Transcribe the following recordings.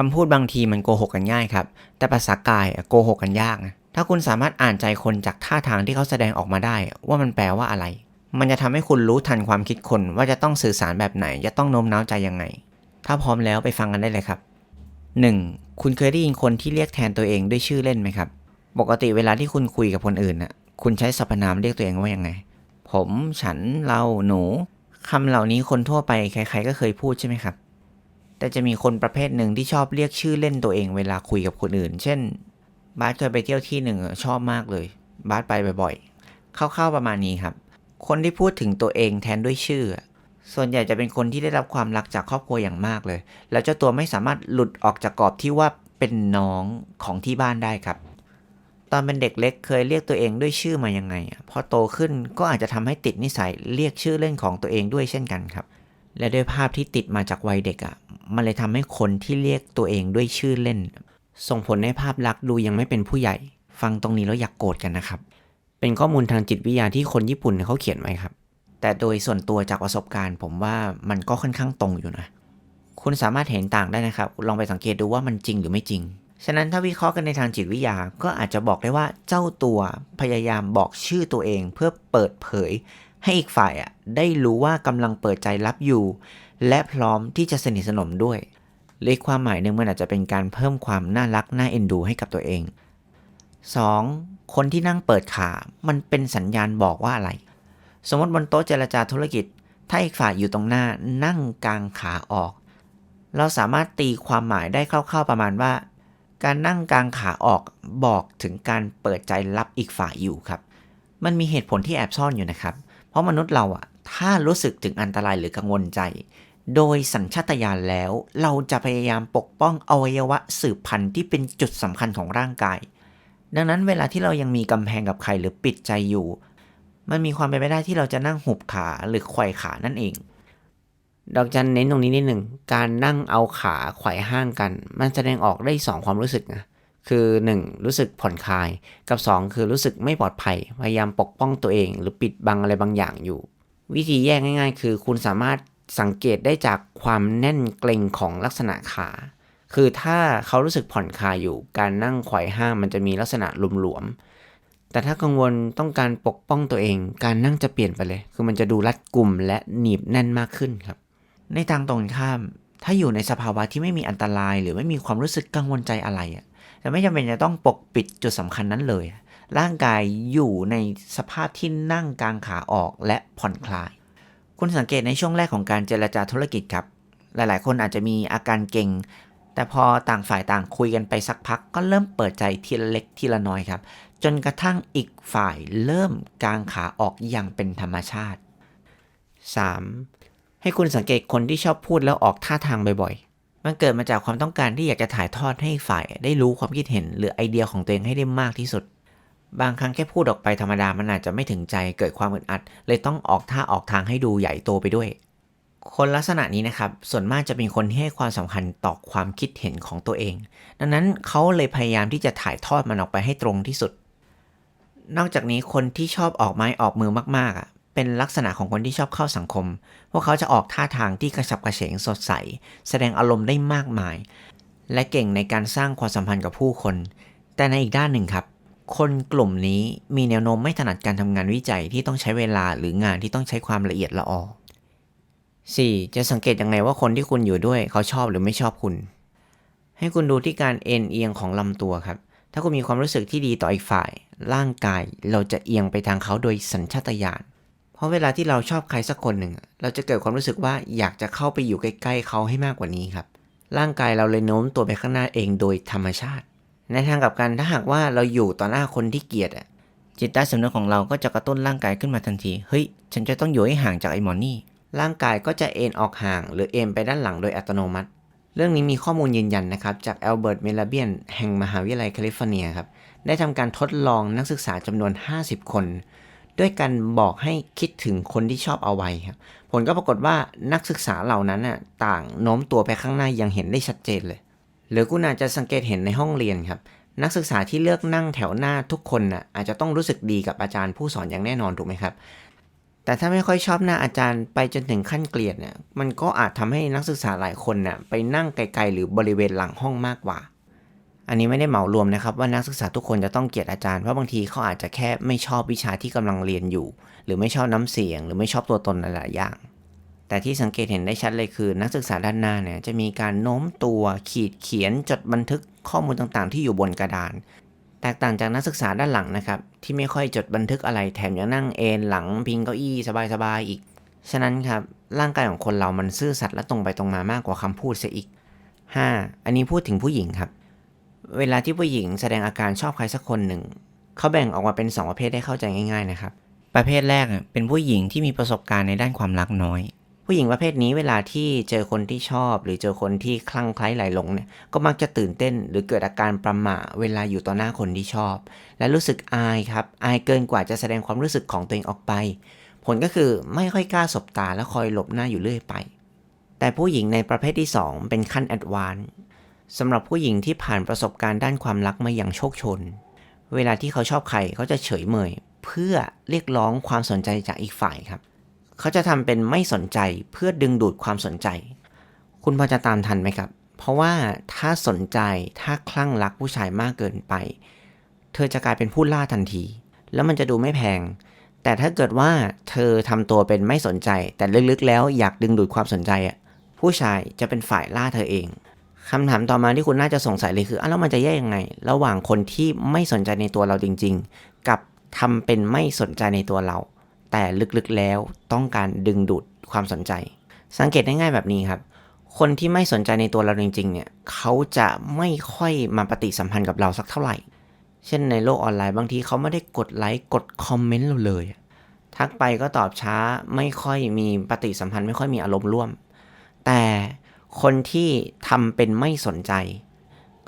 คำพูดบางทีมันโกหกกันง่ายครับ แต่ภาษากายโกหกกันยากนะ ถ้าคุณสามารถอ่านใจคนจากท่าทางที่เขาแสดงออกมาได้ ว่ามันแปลว่าอะไร มันจะทำให้คุณรู้ทันความคิดคนว่าจะต้องสื่อสารแบบไหน จะต้องโน้มน้าวใจยังไง ถ้าพร้อมแล้วไปฟังกันได้เลยครับ 1. คุณเคยได้ยินคนที่เรียกแทนตัวเองด้วยชื่อเล่นไหมครับ ปกติเวลาที่คุณคุยกับคนอื่นน่ะคุณใช้สรรพนามเรียกตัวเองว่ายังไง ผม ฉัน เรา หนูคำเหล่านี้คนทั่วไปใครๆก็เคยพูดใช่ไหมครับ แต่จะมีคนประเภทหนึ่งที่ชอบเรียกชื่อเล่นตัวเองเวลาคุยกับคนอื่น เช่น บาสเคยไปเที่ยวที่หนึ่งชอบมากเลย บาสไปบ่อยๆคร่าวๆประมาณนี้ครับ คนที่พูดถึงตัวเองแทนด้วยชื่อ ส่วนใหญ่จะเป็นคนที่ได้รับความรักจากครอบครัวอย่างมากเลย แล้วเจ้าตัวไม่สามารถหลุดออกจากกรอบที่ว่าเป็นน้องของที่บ้านได้ครับ ตอนเป็นเด็กเล็กเคยเรียกตัวเองด้วยชื่อมายังไงอะพอโตขึ้นก็อาจจะทำให้ติดนิสัยเรียกชื่อเล่นของตัวเองด้วยเช่นกันครับ และด้วยภาพที่ติดมาจากวัยเด็กอะ่ะ มันเลยทำให้คนที่เรียกตัวเองด้วยชื่อเล่น ส่งผลให้ภาพลักษณ์ดูยังไม่เป็นผู้ใหญ่ ฟังตรงนี้แล้วอยากโกรธกันนะครับ เป็นข้อมูลทางจิตวิทยาที่คนญี่ปุ่นเขาเขียนไว้ครับ แต่โดยส่วนตัวจากประสบการณ์ ผมว่ามันก็ค่อนข้างตรงอยู่นะ คุณสามารถเห็นต่างได้นะครับ ลองไปสังเกตดูว่ามันจริงหรือไม่จริง ฉะนั้นถ้าวิเคราะห์กันในทางจิตวิทยา ก็อาจจะบอกได้ว่าเจ้าตัวพยายามบอกชื่อตัวเอง เพื่อเปิดเผย ให้อีกฝ่ายอะได้รู้ว่ากำลังเปิดใจรับอยู่ และพร้อมที่จะสนิทสนมด้วยหรืออกความหมายหนึ่งมันอาจจะเป็นการเพิ่มความน่ารักน่าเอ็นดูให้กับตัวเอง 2. คนที่นั่งเปิดขา มันเป็นสัญญาณบอกว่าอะไร สมมติบนโต๊ะเจรจาธุรกิจ ถ้าอีกฝ่ายอยู่ตรงหน้านั่งกางขาออก เราสามารถตีความหมายได้คร่าวๆประมาณว่า การนั่งกางขาออกบอกถึงการเปิดใจรับอีกฝ่ายอยู่ครับ มันมีเหตุผลที่แอบซ่อนอยู่นะครับ เพราะมนุษย์เราอะถ้ารู้สึกถึงอันตรายหรือกังวลใจ โดยสัญชาตญาณแล้ว เราจะพยายามปกป้องอวัยวะสืบพันธุ์ที่เป็นจุดสำคัญของร่างกาย ดังนั้นเวลาที่เรายังมีกำแพงกับใครหรือปิดใจอยู่ มันมีความเป็นไปได้ที่เราจะนั่งหุบขาหรือไขว่ขานั่นเอง ดอกจันเน้นตรงนี้นิดหนึ่ง การนั่งเอาขาไขว่ห้างกัน มันแสดงออกได้สองความรู้สึกนะคือ 1. รู้สึกผ่อนคลาย กับ 2 คือรู้สึกไม่ปลอดภัย พยายามปกป้องตัวเอง หรือปิดบังอะไรบางอย่างอยู่ วิธีแยกง่าย ๆ คือคุณสามารถ สังเกตได้จากความแน่นเกร็งของลักษณะขา คือถ้าเขารู้สึกผ่อนคลายอยู่ การนั่งไขว่ห้างมันจะมีลักษณะหลวมๆ แต่ถ้ากังวลต้องการปกป้องตัวเอง การนั่งจะเปลี่ยนไปเลย คือมันจะดูรัดกลุ่มและหนีบแน่นมากขึ้นครับ ในทางตรงข้าม ถ้าอยู่ในสภาวะที่ไม่มีอันตราย หรือไม่มีความรู้สึกกังวลใจอะไรอะแต่ไม่จำเป็นจะต้องปกปิดจุดสำคัญนั้นเลย ร่างกายอยู่ในสภาพที่นั่งกลางขาออกและผ่อนคลาย คุณสังเกตในช่วงแรกของการเจรจาธุรกิจครับ หลายๆ คนอาจจะมีอาการเก่ง แต่พอต่างฝ่ายต่างคุยกันไปสักพัก ก็เริ่มเปิดใจทีละเล็กทีละน้อยครับ จนกระทั่งอีกฝ่ายเริ่มกางขาออกอย่างเป็นธรรมชาติ 3. ให้คุณสังเกตคนที่ชอบพูดแล้วออกท่าทางบ่อยๆ มันเกิดมาจากความต้องการที่อยากจะถ่ายทอดให้ฝ่ายได้รู้ความคิดเห็น หรือไอเดียของตัวเองให้ได้มากที่สุด บางครั้งแค่พูดออกไปธรรมดามันอาจจะไม่ถึงใจเกิดความอึดอัด เลยต้องออกท่าออกทางให้ดูใหญ่โตไปด้วย คนลักษณะนี้นะครับ ส่วนมากจะเป็นคนที่ให้ความสำคัญต่อความคิดเห็นของตัวเอง ดังนั้นเขาเลยพยายามที่จะถ่ายทอดมันออกไปให้ตรงที่สุด นอกจากนี้คนที่ชอบออกไม้ออกมือมากๆอะเป็นลักษณะของคนที่ชอบเข้าสังคม พวกเขาจะออกท่าทางที่กระฉับกระเฉงสดใส แสดงอารมณ์ได้มากมาย และเก่งในการสร้างความสัมพันธ์กับผู้คน แต่ในอีกด้านหนึ่งครับ คนกลุ่มนี้มีแนวโน้มไม่ถนัดการทำงานวิจัยที่ต้องใช้เวลาหรืองานที่ต้องใช้ความละเอียดละออ 4. จะสังเกตยังไงว่าคนที่คุณอยู่ด้วยเขาชอบหรือไม่ชอบคุณ ให้คุณดูที่การเอ็นเอียงของลำตัวครับ ถ้าคุณมีความรู้สึกที่ดีต่ออีกฝ่าย ร่างกายเราจะเอียงไปทางเขาโดยสัญชาตญาณ เพราะเวลาที่เราชอบใครสักคนหนึ่ง เราจะเกิดความรู้สึกว่าอยากจะเข้าไปอยู่ใกล้ ๆ เขาให้มากกว่านี้ครับ ร่างกายเราเลยโน้มตัวไปข้างหน้าเองโดยธรรมชาติ ในทางกลับกันถ้าหากว่าเราอยู่ต่อหน้าคนที่เกลียดอะจิตใต้สำนึกของเราก็จะกระตุ้นร่างกายขึ้นมาทันทีเฮ้ยฉันจะต้องอยู่ให้ห่างจากไอ้หมอนี่ร่างกายก็จะเอ็นออกห่าง หรือเอ็นไปด้านหลังโดยอัตโนมัติ เรื่องนี้มีข้อมูลยืนยันนะครับ จากแอลเบิร์ตเมลาเบียนแห่งมหาวิทยาลัยแคลิฟอร์เนียครับได้ทำการทดลองนักศึกษาจำนวน 50 คน ด้วยการบอกให้คิดถึงคนที่ชอบเอาไว้ครับผลก็ปรากฏว่านักศึกษาเหล่านั้นน่ะต่างโน้มตัวไปข้างหน้ายังเห็นได้ชัดเจนเลย หรือคุณอาจจะสังเกตเห็นในห้องเรียนครับ นักศึกษาที่เลือกนั่งแถวหน้าทุกคนน่ะอาจจะต้องรู้สึกดีกับอาจารย์ผู้สอนอย่างแน่นอนถูกไหมครับ แต่ถ้าไม่ค่อยชอบหน้าอาจารย์ไปจนถึงขั้นเกลียดเนี่ยมันก็อาจทำให้นักศึกษาหลายคนนี่ยไปนั่งไกลๆหรือบริเวณหลังห้องมากกว่า อันนี้ไม่ได้เหมารวมนะครับว่านักศึกษาทุกคนจะต้องเกลียดอาจารย์เพราะบางทีเขาอาจจะแค่ไม่ชอบวิชาที่กำลังเรียนอยู่ หรือไม่ชอบน้ำเสียง หรือไม่ชอบตัวตนหลายๆอย่าง แต่ที่สังเกตเห็นได้ชัดเลยคือ นักศึกษาด้านหน้าเนี่ยจะมีการโน้มตัวขีดเขียนจดบันทึกข้อมูลต่างๆ ที่อยู่บนกระดาน แตกต่างจากนักศึกษาด้านหลังนะครับที่ไม่ค่อยจดบันทึกอะไรแถมยังนั่งเอนหลังพิงเก้าอี้สบายๆอีก ฉะนั้นครับร่างกายของคนเรามันซื่อสัตย์และตรงไปตรงมามากกว่าคำพูดเสียอีก 5. อันนี้พูดถึงผู้หญิงครับ เวลาที่ผู้หญิงแสดงอาการชอบใครสักคนหนึ่ง เขาแบ่งออกมาเป็น 2 ประเภทได้เข้าใจง่าย ๆนะครับ ประเภทแรกเป็นผู้หญิงที่มีประสบการณ์ในด้านความรักน้อย ผู้หญิงประเภทนี้เวลาที่เจอคนที่ชอบ หรือเจอคนที่คลั่งไคล้ไหลหลงเนี่ยก็มักจะตื่นเต้นหรือเกิดอาการประหม่าเวลาอยู่ต่อหน้าคนที่ชอบ และรู้สึกอายครับ อายเกินกว่าจะแสดงความรู้สึกของตัวเองออกไป ผลก็คือไม่ค่อยกล้าสบตาและคอยหลบหน้าอยู่เรื่อยไป แต่ผู้หญิงในประเภทที่ 2 เป็นขั้นแอดวานสำหรับผู้หญิงที่ผ่านประสบการณ์ด้านความรักมาอย่างโชคชน เวลาที่เขาชอบใครเขาจะเฉยเมยเพื่อเรียกร้องความสนใจจากอีกฝ่ายครับ เขาจะทำเป็นไม่สนใจเพื่อดึงดูดความสนใจ คุณพอจะตามทันไหมครับ เพราะว่าถ้าสนใจถ้าคลั่งรักผู้ชายมากเกินไป เธอจะกลายเป็นผู้ล่าทันที แล้วมันจะดูไม่แพง แต่ถ้าเกิดว่าเธอทำตัวเป็นไม่สนใจ แต่ลึกๆ แล้วอยากดึงดูดความสนใจอะผู้ชายจะเป็นฝ่ายล่าเธอเองคำถามต่อมาที่คุณน่าจะสงสัยเลยคืออะแล้วมันจะแยกยังไง ระหว่างคนที่ไม่สนใจในตัวเราจริง ๆ กับทำเป็นไม่สนใจในตัวเรา แต่ลึกๆแล้วต้องการดึงดูดความสนใจ สังเกตได้ง่ายแบบนี้ครับ คนที่ไม่สนใจในตัวเราจริง ๆ เนี่ยเขาจะไม่ค่อยมาปฏิสัมพันธ์กับเราสักเท่าไหร่ เช่นในโลกออนไลน์บางทีเขาไม่ได้กดไลค์กดคอมเมนต์เราเลย ทักไปก็ตอบช้าไม่ค่อยมีปฏิสัมพันธ์ไม่ค่อยมีอารมณ์ร่วม แต่คนที่ทำเป็นไม่สนใจ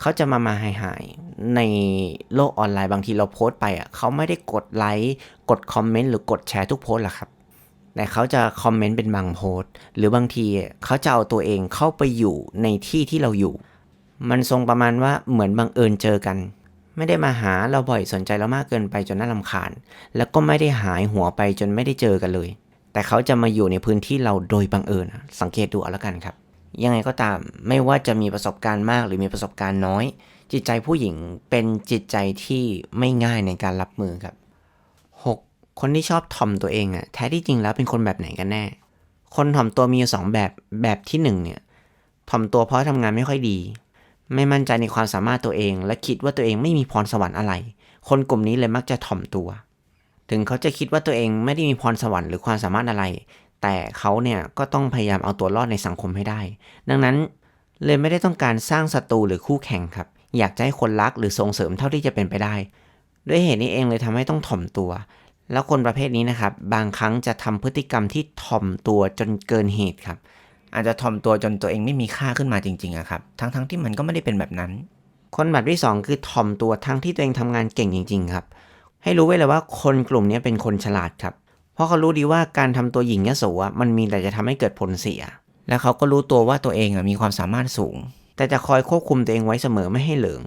เขาจะมามาหายหายในโลกออนไลน์บางทีเราโพสต์ไปอะเขาไม่ได้กดไลค์กดคอมเมนต์หรือกดแชร์ทุกโพสต์หรอกครับ แต่เขาจะคอมเมนต์เป็นบางโพสต์หรือบางทีเขาจะเอาตัวเองเข้าไปอยู่ในที่ที่เราอยู่ มันทรงประมาณว่าเหมือนบังเอิญเจอกัน ไม่ได้มาหาเราบ่อยสนใจเรามากเกินไปจนน่ารำคาญ แล้วก็ไม่ได้หายหัวไปจนไม่ได้เจอกันเลย แต่เขาจะมาอยู่ในพื้นที่เราโดยบังเอิญสังเกตดูเอาละกันครับ ยังไงก็ตามไม่ว่าจะมีประสบการณ์มากหรือมีประสบการณ์น้อย จิตใจผู้หญิงเป็นจิตใจที่ไม่ง่ายในการรับมือครับ 6. คนที่ชอบถ่อมตัวเองอะแท้ที่จริงแล้วเป็นคนแบบไหนกันแน่ คนถ่อมตัวมีอยู่สองแบบแบบที่หนึ่งเนี่ยถ่อมตัวเพราะทำงานไม่ค่อยดี ไม่มั่นใจในความสามารถตัวเอง และคิดว่าตัวเองไม่มีพรสวรรค์อะไร คนกลุ่มนี้เลยมักจะถ่อมตัว ถึงเขาจะคิดว่าตัวเองไม่ได้มีพรสวรรค์หรือความสามารถอะไร แต่เขาเนี่ยก็ต้องพยายามเอาตัวรอดในสังคมให้ได้ ดังนั้นเลยไม่ได้ต้องการสร้างศัตรูหรือคู่แข่งครับ อยากจะให้คนรักหรือส่งเสริมเท่าที่จะเป็นไปได้ ด้วยเหตุนี้เองเลยทำให้ต้องถ่อมตัว แล้วคนประเภทนี้นะครับ บางครั้งจะทำพฤติกรรมที่ถ่อมตัวจนเกินเหตุครับ อาจจะถ่อมตัวจนตัวเองไม่มีค่าขึ้นมาจริงๆอะครับ ทั้งๆที่มันก็ไม่ได้เป็นแบบนั้น คนแบบที่สองคือถ่อมตัวทั้งที่ตัวเองทำงานเก่งจริง ๆ ครับ ให้รู้ไว้เลยว่าคนกลุ่มนี้เป็นคนฉลาดครับ ราะเขารู้ดีว่าการทำตัวหญิงยโสอะมันมีแต่จะทำให้เกิดผลเสีย และเขาก็รู้ตัวว่าตัวเองอะมีความสามารถสูง แต่จะคอยควบคุมตัวเองไว้เสมอไม่ให้เหลิง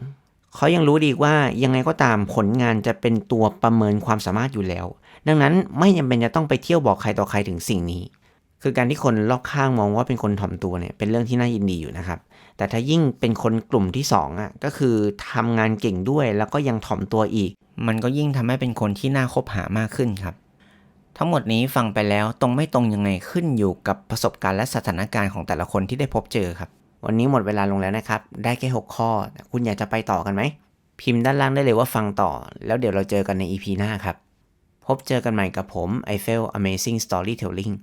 เขายังรู้ดีว่ายังไงก็ตามผลงานจะเป็นตัวประเมินความสามารถอยู่แล้ว ดังนั้นไม่จำเป็นจะต้องไปเที่ยวบอกใครต่อใครถึงสิ่งนี้ คือการที่คนรอบข้างมองว่าเป็นคนถ่อมตัวเนี่ยเป็นเรื่องที่น่ายินดีอยู่นะครับ แต่ถ้ายิ่งเป็นคนกลุ่มที่สองอะก็คือทำงานเก่งด้วยแล้วก็ยังถ่อมตัวอีก มันก็ยิ่งทำให้เป็นคนที่น่าคบหามากขึ้นครับ ทั้งหมดนี้ฟังไปแล้วตรงไม่ตรงยังไงขึ้นอยู่กับประสบการณ์และสถานการณ์ของแต่ละคนที่ได้พบเจอครับ วันนี้หมดเวลาลงแล้วนะครับ ได้แค่ 6 ข้อ คุณอยากจะไปต่อกันไหม พิมพ์ด้านล่างได้เลยว่าฟังต่อ แล้วเดี๋ยวเราเจอกันใน EP หน้าครับ พบเจอกันใหม่กับผมไอเฟล Amazing Storytelling